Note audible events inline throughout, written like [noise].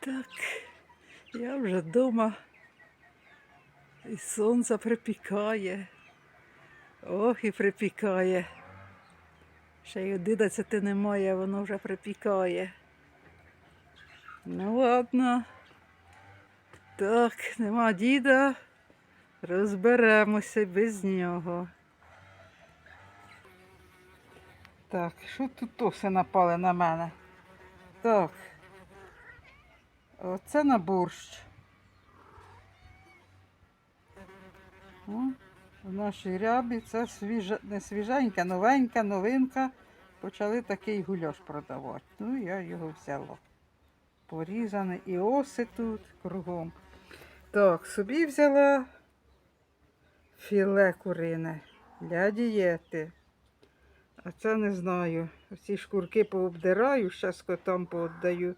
Так, я вже вдома. І сонце припікає. Ох, і припікає. Ще й 11 немає, воно вже припікає. Ну ладно. Так, нема діда. Розберемося без нього. Так, що тут все напали на мене? Так. Оце на борщ. О, в нашій рябі це свіжа, не свіженька, новенька, новинка. Почали такий гульош продавати. Ну, я його взяла. Порізаний і оси тут кругом. Так, собі взяла філе курине для дієти. А це не знаю. Ці шкурки пообдираю, зараз котам пооддаю.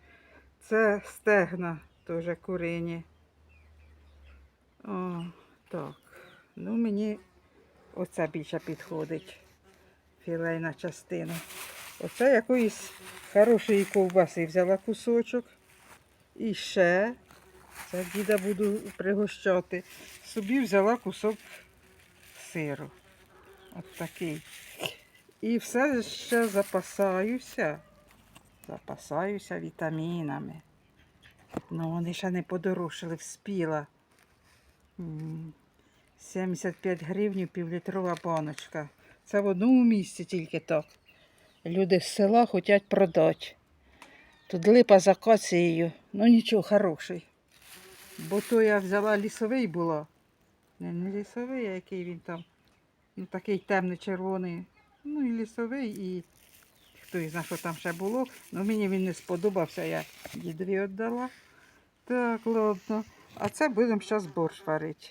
Це стегна теж курині. О, так. Ну, мені оце більше підходить. Філейна частина. Оце якоїсь хорошої ковбаси взяла кусочок. І ще. Це діда буду пригощати. Собі взяла кусок сиру. От такий. І все ще запасаюся. Запасаюся вітамінами. Ну, вони ще не подорожчали, вспіла. 75 гривень півлітрова баночка. Це в одному місці тільки так. Люди з села хочуть продати. Тут липа з акацією. Ну нічого, хороший. Бо то я взяла лісовий була. Не, не лісовий, а який він там. Він такий темно-червоний. Ну і лісовий, і хто і знає, що там ще було. Ну мені він не сподобався, я дідові віддала. Так, ладно. А це будемо зараз борщ варити.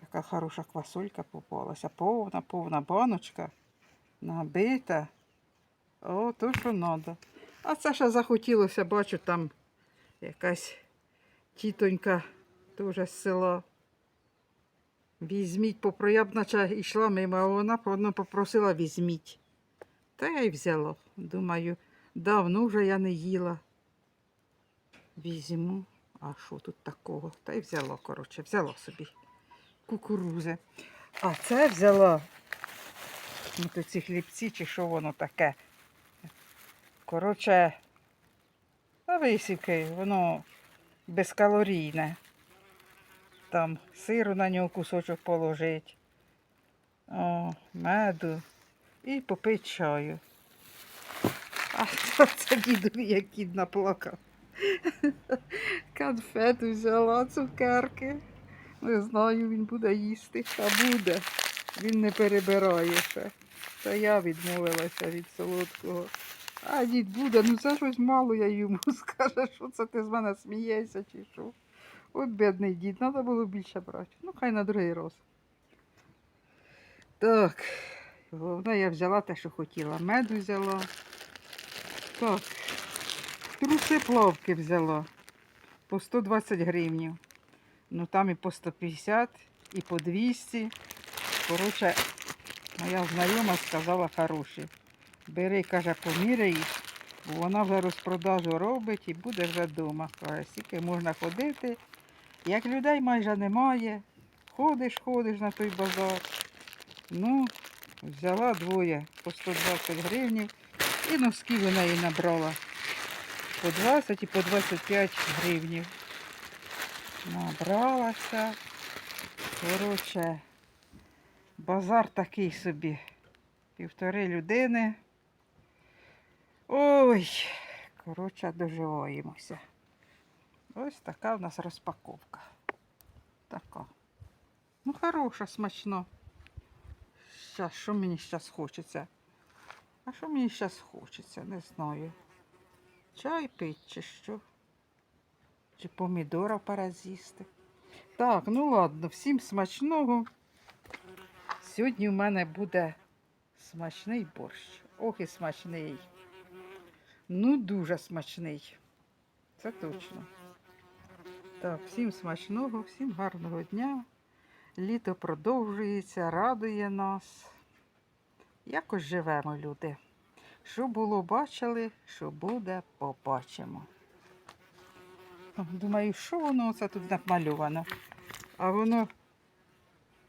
Така хороша квасолька попалася. Повна, повна баночка. Набита. О, то, що треба. А це ще захотілося, бачу, там якась тітонька теж з села. Візьміть, попро... я б наче йшла мимо, а вона попросила візьміть. Та я й взяла. Думаю, давно вже я не їла. Візьму. А що тут такого? Та й взяла, коротше, взяла собі кукурузи. А це взяла. Ну, то ці хлібці, чи що воно таке. Коротше, висівки, воно безкалорійне. Там сиру на нього кусочок положить. О, меду. І попить чаю. А це, дідові, як кіт наплакав. Конфету взяла, цукерки. Не знаю, він буде їсти. Та буде. Він не перебирає ще. Та я відмовилася від солодкого. А дід буде, ну це щось мало я йому [laughs] скаже, що це ти з мене смієшся чи що. От бідний дід, треба було більше брати. Ну, хай на другий раз. Так, головне, я взяла те, що хотіла. Меду взяла. Так, труси плавки взяла. По 120 гривнів. Ну там і по 150, і по 200. Коротше, моя знайома сказала хороші. Бери, каже, поміряй бо вона вже розпродажу робить і буде вже вдома. Скільки можна ходити. Як людей майже немає, ходиш, ходиш на той базар. Ну, взяла двоє по 120 гривень і носки в неї набрала по 20 і по 25 гривнів. Набралася. Коротше, базар такий собі. Півтори людини. Ой, коротше, доживаємося. Ось така в нас розпаковка. Така. Ну, хороша, смачно. Щас, що мені зараз хочеться? А що мені зараз хочеться, не знаю. Чай пить чи що? Чи помідора пора з'їсти. Так, ну ладно, всім смачного. Сьогодні в мене буде смачний борщ. Ох і смачний. Ну, дуже смачний. Це точно. Так, всім смачного, всім гарного дня. Літо продовжується, радує нас. Якось живемо, люди. Що було, бачили, що буде, побачимо. Думаю, що воно оце тут намальовано. А воно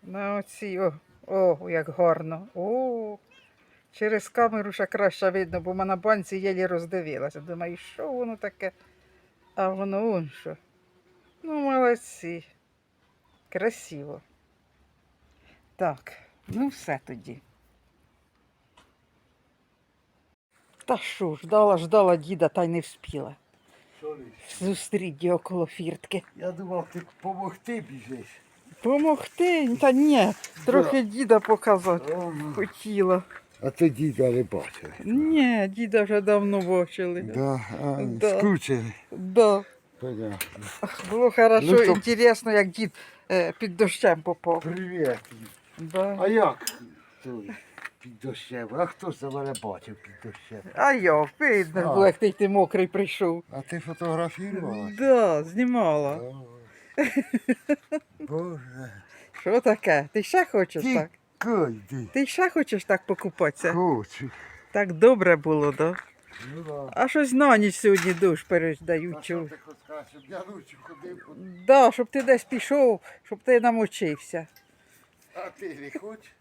на оці, о, о, як гарно. О, через камеру ще краще видно, бо на банці єлі роздивилася. Думаю, що воно таке? А воно он що. Ну, молодці. Красиво. Так, ну все тоді. Та що, ждала, ждала діда, та й не вспіла. Зустріть його коло фіртки. Я думав, ти помогти біжиш. Помогти? Та ні, трохи діда показати Ага. хотіла. А ти діда не бачив. Ні, діда вже давно бачили. Да, а, Да. скучили. Да. Понятно. Було хорошо, Ну, то- інтересно, як дід е, під дощем попав. Привіт. Да. А як той під дощем? А хто ж за мене бачив під дощем? А я, видно А. було, як ти, ти мокрий прийшов. А ти фотографувала? Да, знімала. Боже. Що таке? Ти ще хочеш так? Кайди. Ти ще хочеш так покупатися? Хочу. Так добре було, да? Ну да. А щось на ніч сьогодні дощ передають. А що чув. ти хочеш сказати, щоб я ночі ходив? Да, щоб ти десь пішов, щоб ти намочився. А ти не хочеш?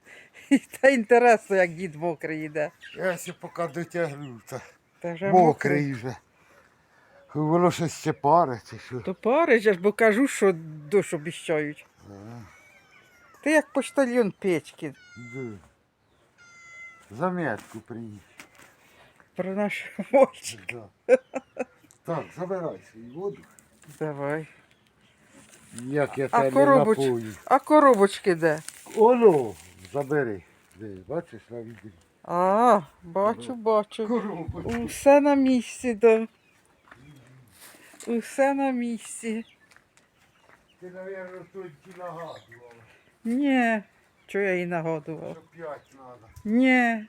[laughs] Та інтересно, як дід мокрий йде. Я ще поки дотягну. Та Та вже мокрий вже. Воно щось ще чи що. То париш, я ж бо кажу, що дощ обіщають. Ага. Ти як поштальйон печки Да. Заметку приніс. про наш очі. Да. Так, забирай свою воду. Давай. Як я А тебе коробоч... напою. а коробочки де? Оно, забери. Бачиш на відео? А, бачу, бачу. Коробочку. Усе на місці, да. Усе на місці. Ти, мабуть, тут ті нагадувала, Ні. Чого я їй нагадував? що п'ять треба. Ні.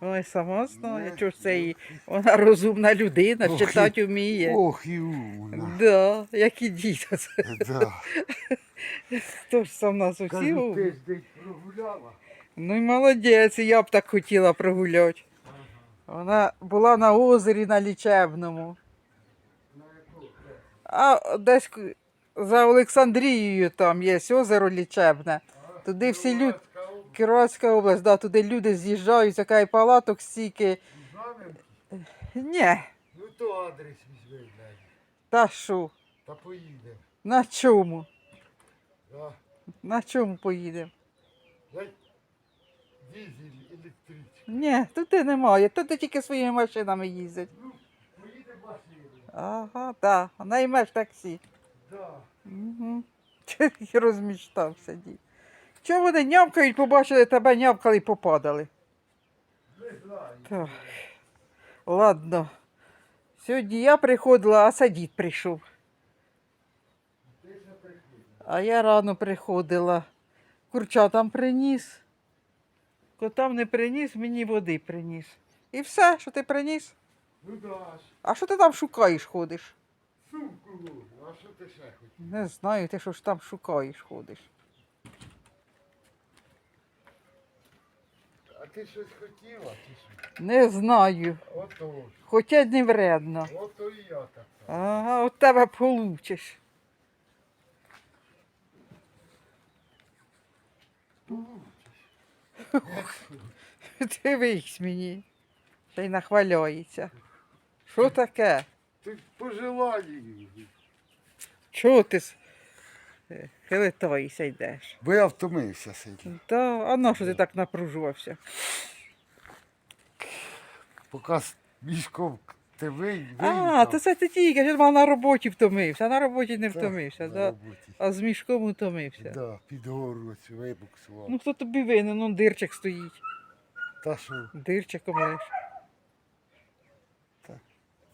Вона й сама знає, ж це її. Вона розумна людина, Ох, читати вміє. Ох і умна. Да, як і діти. Да. Хто ж сам нас усі? Кажу, ти ж десь прогуляла. Ну і молодець, і я б так хотіла прогуляти. Вона була на озері на лічебному. На яку? А десь за Олександрією там є озеро лічебне. Туди всі люди. Кіровська область, да, туди люди з'їжджають, така і палаток стільки. Знаменки? Ні, Ну то адрес візьми, блядь. та що? Та поїдемо. На чому? Да. На чому поїдемо? Дай дизель, електричка. Ні, туди немає, туди тільки своїми машинами їздять. Ну, поїдемо машиною. Ага, так, наймеш таксі. Да. Угу. [laughs] Ти розміщався дід. Чого вони нявкають, побачили тебе, нявкали і попадали. Так. Ладно. Сьогодні я приходила, а дід прийшов. А я рано приходила. Курчатам приніс. Котам не приніс, мені води приніс. І все, що ти приніс. Ну да. А що ти там шукаєш, ходиш? сумку. А що ти ще хотів? Не знаю, ти що ж там шукаєш, ходиш. Ти щось хотіла чи що? Не знаю. Ото. Хоча не вредно. Ото і я так. Ага, от тебе получиш. Дивись мені. Ще й нахваляється. Що таке? Ти по желанню. Чого ти с- е, хилитаєшся йдеш? Бо я втомився сидів. Та, а на що ти так напружувався? Поки з мішком ти вий, А, то це ти тільки, я на роботі втомився, а на роботі не втомився, на да? роботі. а з мішком утомився. Да, під гору ось вибуксував. Ну хто тобі винен, он дирчик стоїть. Та що, Дирчиком лиш.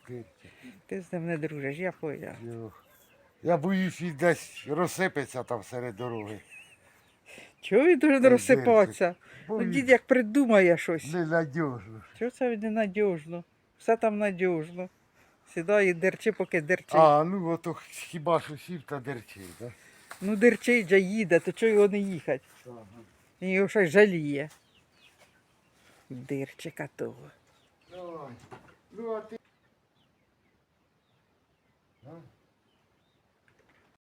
Кирче, Ти з ним не дружиш, я поняла. йо. Я боюсь, він десь розсипеться там серед дороги. Чого він дуже розсипатися? Ну, дід як придумає щось. ненадіжно. Чого це ненадіжно? Все там надіжно. Сідає і дерчи, поки дерчить. А, ну ото хіба що сів та дерчить, так? Ну дерчить же їде, то чого його не їхати? Ага. Він його щось жаліє. Дирчика того. Давай. Ну а ти. А?